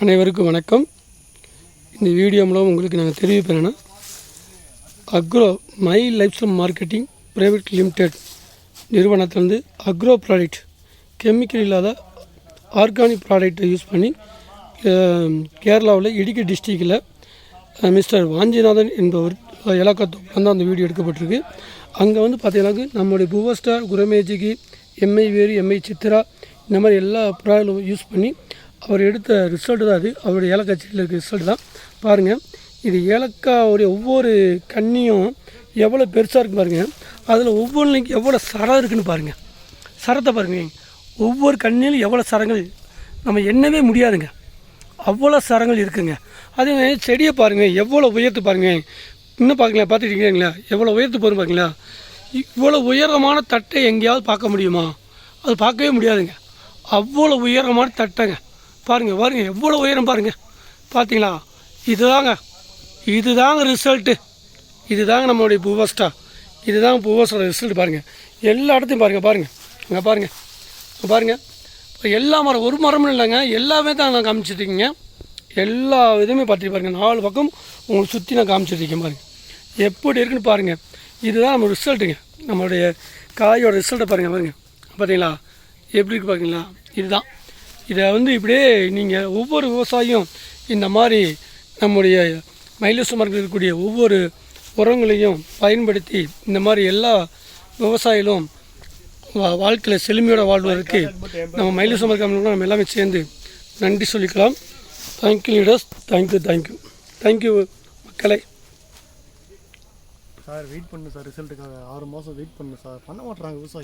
அனைவருக்கும் வணக்கம். இந்த வீடியோ மூலம் உங்களுக்கு நாங்கள் தெரிவிப்பேன்னா agro my life style marketing private limited நிறுவனத்திலேருந்து agro product chemical இல்லாத ஆர்கானிக் ப்ராடக்ட்டை யூஸ் பண்ணி கேரளாவில் இடுக்கி டிஸ்ட்ரிக்டில் மிஸ்டர் வாஞ்சிநாதன் என்பவர் இலக்கத்தோப்பில் வந்து அந்த வீடியோ எடுக்கப்பட்டிருக்கு. அங்கே வந்து பார்த்தீங்கன்னாக்கு நம்மளுடைய புவஸ்டார் குரமேஜிக்கு எம்ஐ வேறு எம்ஐ சித்ரா இந்த மாதிரி எல்லா ப்ராடக்டும் யூஸ் பண்ணி அவர் எடுத்த ரிசல்ட்டு தான் அது. அவருடைய ஏலக்காய் செடியில் இருக்க ரிசல்ட் தான். பாருங்கள் இது ஏலக்காவுடைய ஒவ்வொரு கன்னியும் எவ்வளோ பெருசாக இருக்கு பாருங்கள் அதில் ஒவ்வொன்றுலையும் எவ்வளோ சரம் இருக்குன்னு பாருங்கள் சரத்தை பாருங்கள் ஒவ்வொரு கண்ணிலும் எவ்வளோ சரங்கள். நம்ம எண்ணவே முடியாதுங்க. அவ்வளோ சரங்கள் இருக்குங்க. அதே மாதிரி செடியை பாருங்கள் எவ்வளோ உயர்த்து பாருங்கள் இன்னும் பார்க்கலாம் பார்த்துருக்கீங்களா எவ்வளோ உயர்த்து போகிறோம் பாருங்களா இவ்வளோ உயரமான தட்டை எங்கேயாவது பார்க்க முடியுமா? அது பார்க்கவே முடியாதுங்க. அவ்வளோ உயரமான தட்டைங்க. பாருங்கள் பாருங்கள் எவ்வளோ உயரம் பாருங்கள் பார்த்தீங்களா இதுதாங்க. இதுதாங்க ரிசல்ட்டு இதுதாங்க நம்மளுடைய பூவஸ்டா இதுதாங்க பூவஸ்டோட ரிசல்ட் பாருங்கள் எல்லா இடத்தையும் பாருங்கள் பாருங்கள் இங்கே பாருங்கள் பாருங்கள் இப்போ எல்லா மரம் ஒரு மரமும் இல்லைங்க. எல்லாமே தான் நான் காமிச்சிருக்கீங்க எல்லா இதுவுமே பார்த்துட்டு பாருங்கள் நாலு பக்கம் உங்களை சுற்றி நான் காமிச்சிருக்கேன் பாருங்கள் எப்படி இருக்குன்னு பாருங்கள் இதுதான் நம்ம ரிசல்ட்டுங்க நம்மளுடைய காயோட ரிசல்ட்டை பாருங்கள் பாருங்கள் பார்த்தீங்களா எப்படி இருக்கு பார்த்தீங்களா இதுதான். இதை வந்து இப்படியே நீங்கள் ஒவ்வொரு விவசாயியும் இந்த மாதிரி நம்முடைய மயிலசு இருக்கக்கூடிய ஒவ்வொரு உரங்களையும் பயன்படுத்தி இந்த மாதிரி எல்லா விவசாயிகளும் வா- வாழ்க்கையில் செழுமையோட வாழ்வதற்கு நம்ம மயிலசு மரம் நம்ம எல்லாமே சேர்ந்து நன்றி சொல்லிக்கலாம். Thank you leaders thank you thank you thank you மக்களை. சார் வெயிட் பண்ணு சார் ரிசல்ட்டுக்காக ஆறு மாதம் வெயிட் பண்ணு சார். பண்ண மாட்றாங்க விவசாயி.